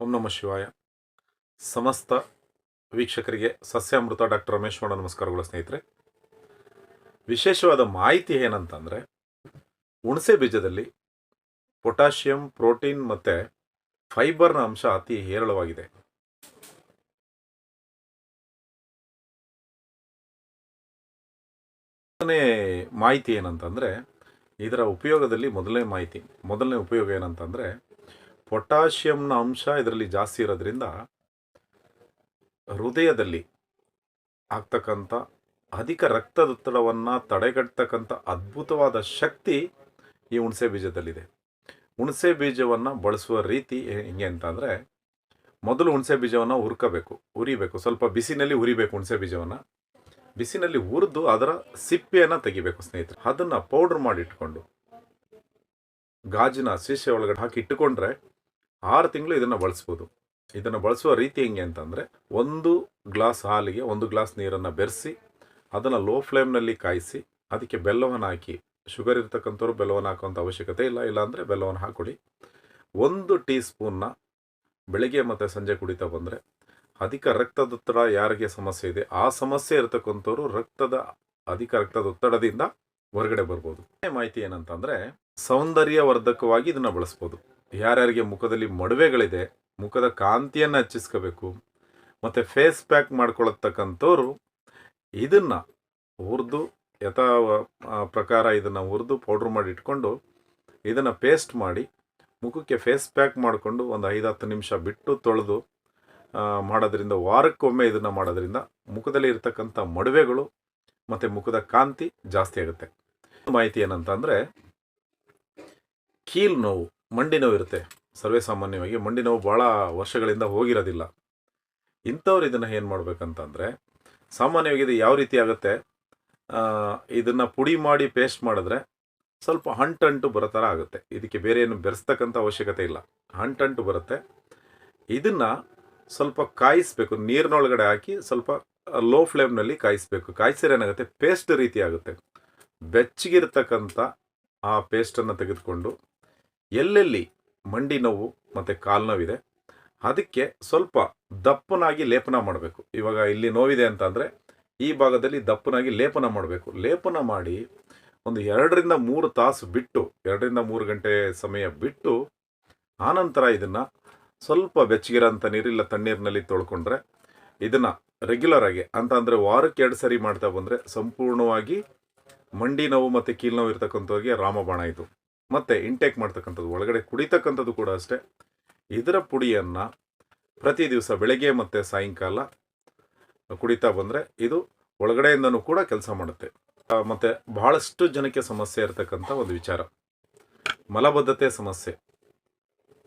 ಓಂ ನಮಃ ಶಿವಾಯ. ಸಮಸ್ತ ವೀಕ್ಷಕರಿಗೆ ಸಸ್ಯಾಮೃತ ಡಾಕ್ಟರ್ ರಮೇಶ್ ಮಾಡ ನಮಸ್ಕಾರಗಳು ಸ್ನೇಹಿತರೆ. ವಿಶೇಷವಾದ ಮಾಹಿತಿ ಏನಂತಂದರೆ, ಹುಣಸೆ ಬೀಜದಲ್ಲಿ ಪೊಟ್ಯಾಷಿಯಂ, ಪ್ರೋಟೀನ್ ಮತ್ತು ಫೈಬರ್ನ ಅಂಶ ಅತಿ ಹೇರಳವಾಗಿದೆ. ಮೊದಲನೇ ಮಾಹಿತಿ ಏನಂತಂದರೆ, ಇದರ ಉಪಯೋಗದಲ್ಲಿ ಮೊದಲನೇ ಮಾಹಿತಿ, ಮೊದಲನೇ ಉಪಯೋಗ ಏನಂತಂದರೆ ಪೊಟ್ಯಾಷಿಯಂನ ಅಂಶ ಇದರಲ್ಲಿ ಜಾಸ್ತಿ ಇರೋದ್ರಿಂದ ಹೃದಯದಲ್ಲಿ ಆಗ್ತಕ್ಕಂಥ ಅಧಿಕ ರಕ್ತದೊತ್ತಡವನ್ನು ತಡೆಗಟ್ಟತಕ್ಕಂಥ ಅದ್ಭುತವಾದ ಶಕ್ತಿ ಈ ಹುಣಸೆ ಬೀಜದಲ್ಲಿದೆ. ಹುಣಸೆ ಬೀಜವನ್ನು ಬಳಸುವ ರೀತಿ ಹೆಂಗೆ ಅಂತಂದರೆ ಮೊದಲು ಹುಣಸೆ ಬೀಜವನ್ನು ಹುರ್ಕೋಬೇಕು ಉರಿಬೇಕು ಸ್ವಲ್ಪ ಬಿಸಿನಲ್ಲಿ ಉರಿಬೇಕು ಹುಣಸೆ ಬೀಜವನ್ನು. ಬಿಸಿನಲ್ಲಿ ಹುರಿದು ಅದರ ಸಿಪ್ಪೆಯನ್ನು ತೆಗಿಬೇಕು ಸ್ನೇಹಿತರೆ. ಅದನ್ನು ಪೌಡ್ರ್ ಮಾಡಿ ಇಟ್ಕೊಂಡು, ಗಾಜಿನ ಸೀಸೆ ಒಳಗಡೆ ಹಾಕಿ ಇಟ್ಟುಕೊಂಡ್ರೆ ಆರು ತಿಂಗಳು ಇದನ್ನು ಬಳಸ್ಬೋದು. ಇದನ್ನು ಬಳಸುವ ರೀತಿ ಹೆಂಗೆ ಅಂತಂದರೆ, ಒಂದು ಗ್ಲಾಸ್ ಹಾಲಿಗೆ ಒಂದು ಗ್ಲಾಸ್ ನೀರನ್ನು ಬೆರೆಸಿ, ಅದನ್ನು ಲೋ ಫ್ಲೇಮ್ನಲ್ಲಿ ಕಾಯಿಸಿ, ಅದಕ್ಕೆ ಬೆಲ್ಲವನ್ನು ಹಾಕಿ, ಶುಗರ್ ಇರ್ತಕ್ಕಂಥವ್ರು ಬೆಲ್ಲವನ್ನು ಹಾಕುವಂಥ ಅವಶ್ಯಕತೆ ಇಲ್ಲ, ಇಲ್ಲಾಂದರೆ ಬೆಲ್ಲವನ್ನು ಹಾಕೊಳ್ಳಿ ಒಂದು ಟೀ ಸ್ಪೂನ್ನ ಬೆಳಿಗ್ಗೆ ಮತ್ತು ಸಂಜೆ ಕುಡಿತಾ ಬಂದರೆ, ಅಧಿಕ ರಕ್ತದೊತ್ತಡ ಯಾರಿಗೆ ಸಮಸ್ಯೆ ಇದೆ, ಆ ಸಮಸ್ಯೆ ಇರತಕ್ಕಂಥವ್ರು ರಕ್ತದ ಅಧಿಕ ರಕ್ತದೊತ್ತಡದಿಂದ ಹೊರಗಡೆ ಬರ್ಬೋದು. ಮಾಹಿತಿ ಏನಂತಂದರೆ, ಸೌಂದರ್ಯವರ್ಧಕವಾಗಿ ಇದನ್ನು ಬಳಸ್ಬೋದು. ಯಾರ್ಯಾರಿಗೆ ಮುಖದಲ್ಲಿ ಮಡುವೆಗಳಿದೆ, ಮುಖದ ಕಾಂತಿಯನ್ನು ಹೆಚ್ಚಿಸ್ಕೋಬೇಕು, ಮತ್ತು ಫೇಸ್ ಪ್ಯಾಕ್ ಮಾಡ್ಕೊಳತಕ್ಕಂಥವ್ರು ಇದನ್ನು ಹುರಿದು ಯಥಾ ಪ್ರಕಾರ ಇದನ್ನು ಹುರಿದು ಪೌಡ್ರ್ ಮಾಡಿ ಇಟ್ಕೊಂಡು ಇದನ್ನು ಪೇಸ್ಟ್ ಮಾಡಿ ಮುಖಕ್ಕೆ ಫೇಸ್ ಪ್ಯಾಕ್ ಮಾಡಿಕೊಂಡು ಒಂದು ಐದು ಹತ್ತು ನಿಮಿಷ ಬಿಟ್ಟು ತೊಳೆದು ಮಾಡೋದ್ರಿಂದ, ವಾರಕ್ಕೊಮ್ಮೆ ಇದನ್ನು ಮಾಡೋದ್ರಿಂದ ಮುಖದಲ್ಲಿ ಇರತಕ್ಕಂಥ ಮಡುವೆಗಳು ಮತ್ತು ಮುಖದ ಕಾಂತಿ ಜಾಸ್ತಿ ಆಗುತ್ತೆ. ಮಾಹಿತಿ ಏನಂತಂದರೆ ಕೀಲು ನೋವು ಮಂಡಿ ನೋವು ಇರುತ್ತೆ. ಸರ್ವೇ ಸಾಮಾನ್ಯವಾಗಿ ಮಂಡಿ ನೋವು ಭಾಳ ವರ್ಷಗಳಿಂದ ಹೋಗಿರೋದಿಲ್ಲ. ಇಂಥವ್ರು ಇದನ್ನು ಏನು ಮಾಡ್ಬೇಕಂತಂದರೆ, ಸಾಮಾನ್ಯವಾಗಿ ಇದು ಯಾವ ರೀತಿ ಆಗುತ್ತೆ? ಇದನ್ನು ಪುಡಿ ಮಾಡಿ ಪೇಸ್ಟ್ ಮಾಡಿದ್ರೆ ಸ್ವಲ್ಪ ಹಂಟಂಟು ಬರೋ ಥರ ಆಗುತ್ತೆ. ಇದಕ್ಕೆ ಬೇರೆ ಏನು ಬೆರೆಸ್ತಕ್ಕಂಥ ಅವಶ್ಯಕತೆ ಇಲ್ಲ. ಹಂಟಂಟು ಬರುತ್ತೆ. ಇದನ್ನು ಸ್ವಲ್ಪ ಕಾಯಿಸ್ಬೇಕು. ನೀರಿನೊಳಗಡೆ ಹಾಕಿ ಸ್ವಲ್ಪ ಲೋ ಫ್ಲೇಮ್ನಲ್ಲಿ ಕಾಯಿಸ್ಬೇಕು. ಕಾಯಿಸಿದ್ರೆ ಏನಾಗುತ್ತೆ? ಪೇಸ್ಟ್ ರೀತಿ ಆಗುತ್ತೆ. ಬೆಚ್ಚಗಿರ್ತಕ್ಕಂಥ ಆ ಪೇಸ್ಟನ್ನು ತೆಗೆದುಕೊಂಡು ಎಲ್ಲೆಲ್ಲಿ ಮಂಡಿ ನೋವು ಮತ್ತು ಕಾಲು ನೋವಿದೆ, ಅದಕ್ಕೆ ಸ್ವಲ್ಪ ದಪ್ಪನಾಗಿ ಲೇಪನ ಮಾಡಬೇಕು. ಇವಾಗ ಇಲ್ಲಿ ನೋವಿದೆ ಅಂತಂದರೆ ಈ ಭಾಗದಲ್ಲಿ ದಪ್ಪನಾಗಿ ಲೇಪನ ಮಾಡಬೇಕು. ಲೇಪನ ಮಾಡಿ ಒಂದು ಎರಡರಿಂದ ಮೂರು ತಾಸು ಬಿಟ್ಟು, ಎರಡರಿಂದ ಮೂರು ಗಂಟೆ ಸಮಯ ಬಿಟ್ಟು ಆನಂತರ ಇದನ್ನು ಸ್ವಲ್ಪ ಬೆಚ್ಚಗಿರೋಂಥ ನೀರಿಲ್ಲ ತಣ್ಣೀರಿನಲ್ಲಿ ತೊಳ್ಕೊಂಡ್ರೆ ಇದನ್ನು ರೆಗ್ಯುಲರ್ ಆಗಿ ಅಂತ ಅಂದರೆ ವಾರಕ್ಕೆ ಎರಡು ಸರಿ ಮಾಡ್ತಾ ಬಂದರೆ ಸಂಪೂರ್ಣವಾಗಿ ಮಂಡಿ ನೋವು ಮತ್ತು ಕೀಲು ನೋವು ಇರ್ತಕ್ಕಂಥವ್ರಿಗೆ ರಾಮಬಾಣ ಇದು. ಮತ್ತು ಇಂಟೇಕ್ ಮಾಡ್ತಕ್ಕಂಥದ್ದು, ಒಳಗಡೆ ಕುಡಿತಕ್ಕಂಥದ್ದು ಕೂಡ ಅಷ್ಟೇ. ಇದರ ಪುಡಿಯನ್ನು ಪ್ರತಿ ದಿವಸ ಬೆಳಗ್ಗೆ ಮತ್ತು ಸಾಯಂಕಾಲ ಕುಡಿತಾ ಬಂದರೆ ಇದು ಒಳಗಡೆಯಿಂದನೂ ಕೂಡ ಕೆಲಸ ಮಾಡುತ್ತೆ. ಮತ್ತು ಬಹಳಷ್ಟು ಜನಕ್ಕೆ ಸಮಸ್ಯೆ ಇರತಕ್ಕಂಥ ಒಂದು ವಿಚಾರ. ಮಲಬದ್ಧತೆ ಸಮಸ್ಯೆ.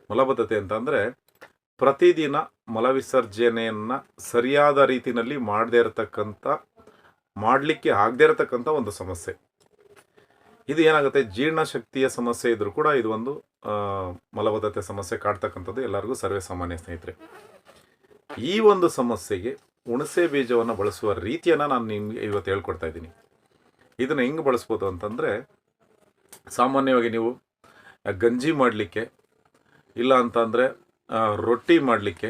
ಮಲಬದ್ಧತೆ ಅಂತಂದರೆ ಪ್ರತಿದಿನ ಮಲವಿಸರ್ಜನೆಯನ್ನು ಸರಿಯಾದ ರೀತಿಯಲ್ಲಿ ಮಾಡದೇ ಇರತಕ್ಕಂಥ, ಮಾಡಲಿಕ್ಕೆ ಆಗದೇ ಇರತಕ್ಕಂಥ ಒಂದು ಸಮಸ್ಯೆ. ಇದು ಏನಾಗುತ್ತೆ? ಜೀರ್ಣಶಕ್ತಿಯ ಸಮಸ್ಯೆ ಇದ್ರೂ ಕೂಡ ಇದು ಒಂದು ಮಲಬದ್ಧತೆ ಸಮಸ್ಯೆ ಕಾಡ್ತಕ್ಕಂಥದ್ದು ಎಲ್ಲರಿಗೂ ಸರ್ವೇ ಸಾಮಾನ್ಯ ಸ್ನೇಹಿತರೆ. ಈ ಒಂದು ಸಮಸ್ಯೆಗೆ ಹುಣಸೆ ಬೀಜವನ್ನು ಬಳಸುವ ರೀತಿಯನ್ನು ನಾನು ನಿಮಗೆ ಇವತ್ತು ಹೇಳ್ಕೊಡ್ತಾ ಇದ್ದೀನಿ. ಇದನ್ನು ಹೆಂಗೆ ಬಳಸ್ಬೋದು ಅಂತಂದರೆ, ಸಾಮಾನ್ಯವಾಗಿ ನೀವು ಗಂಜಿ ಮಾಡಲಿಕ್ಕೆ, ಇಲ್ಲ ಅಂತಂದರೆ ರೊಟ್ಟಿ ಮಾಡಲಿಕ್ಕೆ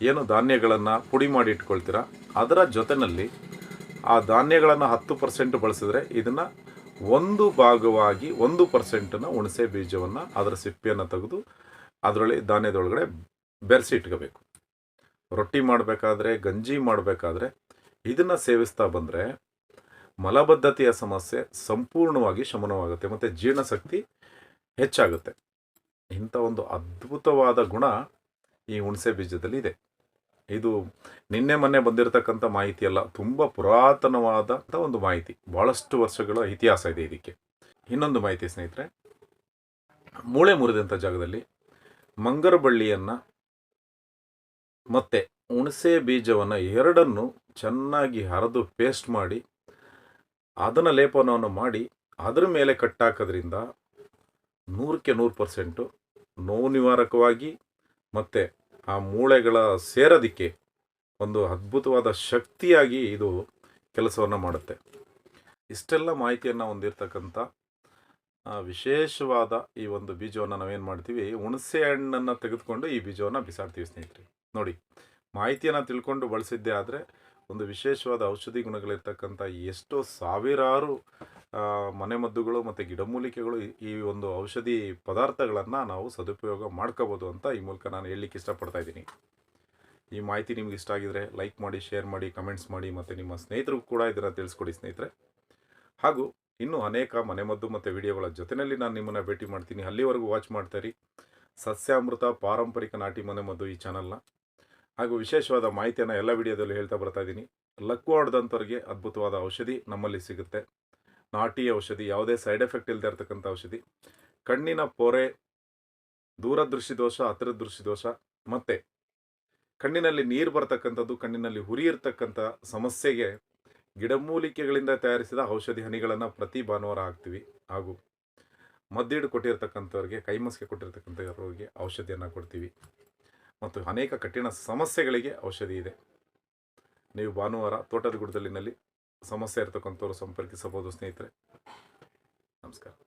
ಏನು ಧಾನ್ಯಗಳನ್ನು ಪುಡಿ ಮಾಡಿ ಇಟ್ಕೊಳ್ತೀರಾ? ಅದರ ಜೊತೆಯಲ್ಲಿ ಆ ಧಾನ್ಯಗಳನ್ನು ಹತ್ತು ಪರ್ಸೆಂಟ್ ಬಳಸಿದ್ರೆ ಇದನ್ನು ಒಂದು ಭಾಗವಾಗಿ ಒಂದು ಪರ್ಸೆಂಟನ್ನು ಹುಣಸೆ ಬೀಜವನ್ನು ಅದರ ಸಿಪ್ಪೆಯನ್ನು ತೆಗೆದು ಅದರಲ್ಲಿ ಧಾನ್ಯದೊಳಗಡೆ ಬೆರೆಸಿ ಇಟ್ಕೋಬೇಕು. ರೊಟ್ಟಿ ಮಾಡಬೇಕಾದ್ರೆ, ಗಂಜಿ ಮಾಡಬೇಕಾದ್ರೆ ಇದನ್ನು ಸೇವಿಸ್ತಾ ಬಂದರೆ ಮಲಬದ್ಧತೆಯ ಸಮಸ್ಯೆ ಸಂಪೂರ್ಣವಾಗಿ ಶಮನವಾಗುತ್ತೆ ಮತ್ತು ಜೀರ್ಣಶಕ್ತಿ ಹೆಚ್ಚಾಗುತ್ತೆ. ಇಂಥ ಒಂದು ಅದ್ಭುತವಾದ ಗುಣ ಈ ಹುಣಸೆ ಬೀಜದಲ್ಲಿ ಇದೆ. ಇದು ನಿನ್ನೆ ಮೊನ್ನೆ ಬಂದಿರತಕ್ಕಂಥ ಮಾಹಿತಿ ಅಲ್ಲ, ತುಂಬ ಪುರಾತನವಾದ ಒಂದು ಮಾಹಿತಿ. ಭಾಳಷ್ಟು ವರ್ಷಗಳ ಇತಿಹಾಸ ಇದೆ ಇದಕ್ಕೆ. ಇನ್ನೊಂದು ಮಾಹಿತಿ ಸ್ನೇಹಿತರೆ, ಮೂಳೆ ಮುರಿದಂಥ ಜಾಗದಲ್ಲಿ ಮಂಗರ ಬಳ್ಳಿಯನ್ನು ಮತ್ತು ಹುಣಸೆ ಬೀಜವನ್ನು ಎರಡನ್ನು ಚೆನ್ನಾಗಿ ಹರಿದು ಪೇಸ್ಟ್ ಮಾಡಿ, ಅದನ್ನು ಲೇಪನವನ್ನು ಮಾಡಿ, ಅದರ ಮೇಲೆ ಕಟ್ಟಾಕೋದ್ರಿಂದ ನೂರಕ್ಕೆ ನೂರು ಪರ್ಸೆಂಟು ನೋವು ನಿವಾರಕವಾಗಿ ಮತ್ತು ಆ ಮೂಳೆಗಳ ಸೇರೋದಕ್ಕೆ ಒಂದು ಅದ್ಭುತವಾದ ಶಕ್ತಿಯಾಗಿ ಇದು ಕೆಲಸವನ್ನು ಮಾಡುತ್ತೆ. ಇಷ್ಟೆಲ್ಲ ಮಾಹಿತಿಯನ್ನು ಹೊಂದಿರತಕ್ಕಂಥ ವಿಶೇಷವಾದ ಈ ಒಂದು ಬೀಜವನ್ನು ನಾವೇನು ಮಾಡ್ತೀವಿ, ಹುಣಸೆ ಹಣ್ಣನ್ನು ತೆಗೆದುಕೊಂಡು ಈ ಬೀಜವನ್ನು ಬಿಸಾಡ್ತೀವಿ ಸ್ನೇಹಿತರೆ. ನೋಡಿ, ಮಾಹಿತಿಯನ್ನು ತಿಳ್ಕೊಂಡು ಬಳಸಿದ್ದೇ ಆದರೆ ಒಂದು ವಿಶೇಷವಾದ ಔಷಧಿ ಗುಣಗಳಿರ್ತಕ್ಕಂಥ ಎಷ್ಟೋ ಸಾವಿರಾರು ಮನೆಮದ್ದುಗಳು ಮತ್ತು ಗಿಡಮೂಲಿಕೆಗಳು ಈ- ಒಂದು ಔಷಧಿ ಪದಾರ್ಥಗಳನ್ನು ನಾವು ಸದುಪಯೋಗ ಮಾಡ್ಕೋಬೋದು ಅಂತ ಈ ಮೂಲಕ ನಾನು ಹೇಳಲಿಕ್ಕೆ ಇಷ್ಟಪಡ್ತಾ ಇದ್ದೀನಿ. ಈ ಮಾಹಿತಿ ನಿಮ್ಗೆ ಇಷ್ಟ ಆಗಿದ್ರೆ ಲೈಕ್ ಮಾಡಿ, ಶೇರ್ ಮಾಡಿ, ಕಮೆಂಟ್ಸ್ ಮಾಡಿ ಮತ್ತು ನಿಮ್ಮ ಸ್ನೇಹಿತರಿಗೂ ಕೂಡ ಇದನ್ನು ತಿಳಿಸ್ಕೊಡಿ ಸ್ನೇಹಿತರೆ. ಹಾಗೂ ಇನ್ನೂ ಅನೇಕ ಮನೆಮದ್ದು ಮತ್ತು ವಿಡಿಯೋಗಳ ಜೊತೆಯಲ್ಲಿ ನಾನು ನಿಮ್ಮನ್ನು ಭೇಟಿ ಮಾಡ್ತೀನಿ. ಅಲ್ಲಿವರೆಗೂ ವಾಚ್ ಮಾಡ್ತಾರಿ ಸಸ್ಯಾಮೃತ ಪಾರಂಪರಿಕ ನಾಟಿ ಮನೆಮದ್ದು ಈ ಚಾನಲ್ನ. ಹಾಗೂ ವಿಶೇಷವಾದ ಮಾಹಿತಿಯನ್ನು ಎಲ್ಲ ವಿಡಿಯೋದಲ್ಲೂ ಹೇಳ್ತಾ ಬರ್ತಾ ಇದ್ದೀನಿ. ಲಕ್ಕು ಹೊಡೆದಂಥವ್ರಿಗೆ ಅದ್ಭುತವಾದ ಔಷಧಿ ನಮ್ಮಲ್ಲಿ ಸಿಗುತ್ತೆ. ನಾಟಿ ಔಷಧಿ, ಯಾವುದೇ ಸೈಡ್ ಎಫೆಕ್ಟ್ ಇಲ್ಲದೆ ಇರತಕ್ಕಂಥ ಔಷಧಿ. ಕಣ್ಣಿನ ಪೊರೆ, ದೂರದೃಷ್ಟಿ ದೋಷ ಹತ್ತಿರ ದೃಷ್ಟಿ ದೋಷ, ಮತ್ತು ಕಣ್ಣಿನಲ್ಲಿ ನೀರು ಬರತಕ್ಕಂಥದ್ದು, ಕಣ್ಣಿನಲ್ಲಿ ಹುರಿ ಇರತಕ್ಕಂಥ ಸಮಸ್ಯೆಗೆ ಗಿಡಮೂಲಿಕೆಗಳಿಂದ ತಯಾರಿಸಿದ ಔಷಧಿ ಹನಿಗಳನ್ನು ಪ್ರತಿ ಭಾನುವಾರ ಹಾಕ್ತೀವಿ. ಹಾಗೂ ಮದ್ದಿಡು ಕೊಟ್ಟಿರ್ತಕ್ಕಂಥವ್ರಿಗೆ, ಕೈಮಸ್ಗೆ ಕೊಟ್ಟಿರ್ತಕ್ಕಂಥವ್ರಿಗೆ ಔಷಧಿಯನ್ನು ಕೊಡ್ತೀವಿ. ಮತ್ತು ಅನೇಕ ಕಠಿಣ ಸಮಸ್ಯೆಗಳಿಗೆ ಔಷಧಿ ಇದೆ. ನೀವು ಭಾನುವಾರ ತೋಟದ ಗುಡ್ದಲ್ಲಿನಲ್ಲಿ ಸಮಸ್ಯೆ ಇರ್ತಕ್ಕಂಥವ್ರು ಸಂಪರ್ಕಿಸಬಹುದು ಸ್ನೇಹಿತರೆ. ನಮಸ್ಕಾರ.